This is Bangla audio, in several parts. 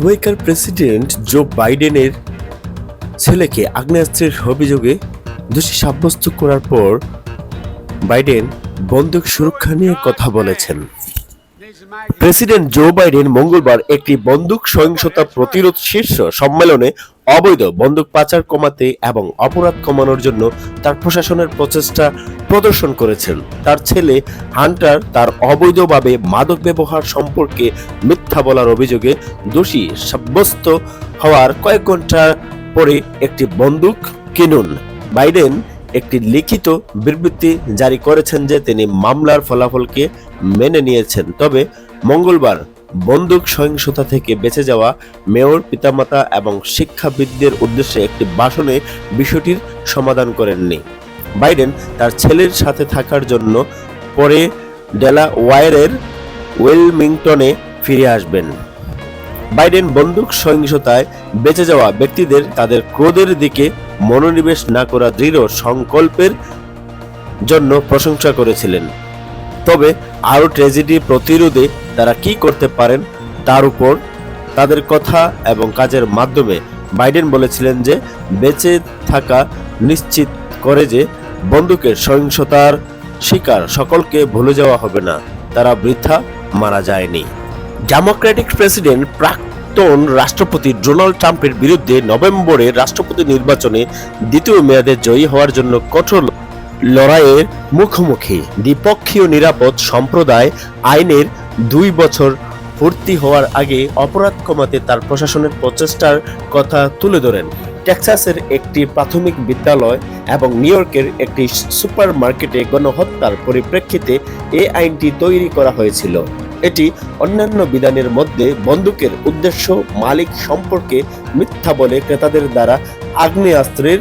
আমেরিকার প্রেসিডেন্ট জো বাইডেনের ছেলেকে আগ্নেয়াস্ত্রের অভিযোগে দোষী সাব্যস্ত করার পর বাইডেন বন্দুক সুরক্ষা নিয়ে কথা বলেছেন। প্রেসিডেন্ট জো বাইডেন মঙ্গলবার একটি বন্দুক সহিংসতা প্রতিরোধ শীর্ষ সম্মেলনে অবৈধ বন্দুক পাচার কমাতে এবং অপরাধ কমানোর জন্য তার প্রশাসনের প্রচেষ্টা প্রদর্শন করেছেন। তার ছেলে হান্টার তার অবৈধভাবে মাদক ব্যবহার সম্পর্কে মিথ্যা বলার অভিযোগে দোষী সাব্যস্ত হওয়ার কয়েক ঘণ্টা পরে একটি বন্দুক কিনুন। বাইডেন একটি লিখিত বিবৃতি জারি করেছেন যে তিনি মামলার ফলাফলকে মেনে নিয়েছেন। তবে মঙ্গলবার বন্দুক সহিংসতা থেকে বেঁচে যাওয়া মেয়র, পিতামাতা এবং শিক্ষাবিদদের উদ্দেশ্যে একটি ভাষণে বিষয়টির সমাধান করেননি। বাইডেন তার ছেলের সাথে থাকার জন্য পরে ডেলা ওয়ারের ওয়েলমিংটনে ফিরে আসবেন। বাইডেন বন্দুক সহিংসতায় বেঁচে যাওয়া ব্যক্তিদের তাদের ক্রোধের দিকে মনোনিবেশ না করা দৃঢ় সংকল্পের জন্য প্রশংসা করেছিলেন। তবে আরও ট্র্যাজেডি প্রতিরোধে তারা কি করতে পারেন তার উপর তাদের কথা এবং কাজের মাধ্যমে বাইডেন বলেছিলেন যে বেঁচে থাকা নিশ্চিত করে যে বন্দুকের সহিংসতার শিকার সকলকে ভুলে যাওয়া হবে না, তারা বৃথা মারা যায়নি। ডেমোক্রেটিক প্রেসিডেন্ট প্রাক্তন রাষ্ট্রপতি ডোনাল্ড ট্রাম্পের বিরুদ্ধে নভেম্বরে রাষ্ট্রপতি নির্বাচনে দ্বিতীয় মেয়াদে জয়ী হওয়ার জন্য কঠোর লড়াইয়ের মুখোমুখি। দ্বিপক্ষীয় নিরাপদ সম্প্রদায় আইনের দুই বছর ভর্তি হওয়ার আগে অপরাধ কমাতে তার প্রশাসনের প্রচেষ্টার কথা তুলে ধরেন। টেক্সাসের একটি প্রাথমিক বিদ্যালয় এবং নিউ ইয়র্কের একটি সুপার মার্কেটে গণহত্যার পরিপ্রেক্ষিতে এই আইনটি তৈরি করা হয়েছিল। এটি অন্যান্য বিধানের মধ্যে বন্দুকের উদ্দেশ্য, মালিক সম্পর্কে মিথ্যা বলে ক্রেতাদের দ্বারা আগ্নেয়াস্ত্রের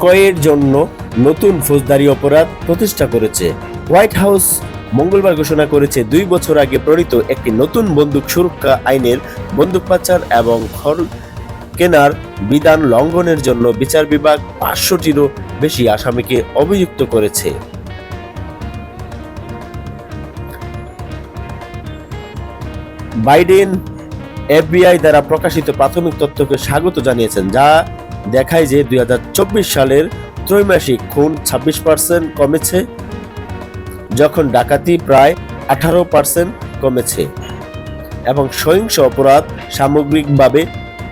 ক্রয়ের জন্য নতুন ফৌজদারি অপরাধ প্রতিষ্ঠা করেছে। হোয়াইট হাউস মঙ্গলবার ঘোষণা করেছে দুই বছর আগে প্রণীত একটি নতুন বন্দুক সুরক্ষা আইনের বন্দুক পাচার এবং খর কেনার বিধান লঙ্ঘনের জন্য বিচার বিভাগ পাঁচশোটিরও বেশি আসামিকে অভিযুক্ত করেছে। বাইডেন এফবিআই দ্বারা প্রকাশিত প্রাথমিক তথ্যকে স্বাগত জানিয়েছেন, যা দেখায় যে দুই হাজার চব্বিশ সালের ত্রৈমাসিক খুন ছাব্বিশ পার্সেন্ট কমেছে। যখন ডাকাতি প্রায় আঠারো পার্সেন্ট কমেছে এবং সহিংস অপরাধ সামগ্রিকভাবে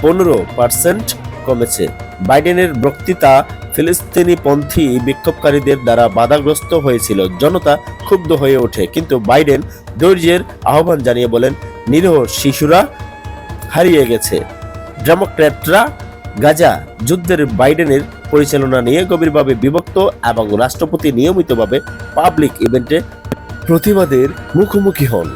পনেরো পার্সেন্ট কমেছে। বাইডেনের বক্তৃতা ফিলিস্তিনি পন্থী বিক্ষোভকারীদের দ্বারা বাধাগ্রস্ত হয়েছিল। জনতা ক্ষুব্ধ হয়ে ওঠে, কিন্তু বাইডেন ধৈর্যের আহ্বান জানিয়ে বলেন, নিরীহ শিশুরা হারিয়ে গেছে। ডেমোক্র্যাটরা গাজা যুদ্ধের বাইডেনের পরিচালনা নিয়ে গভীরভাবে বিভক্ত এবং রাষ্ট্রপতি নিয়মিতভাবে পাবলিক ইভেন্টে প্রতিবাদের মুখোমুখি হন।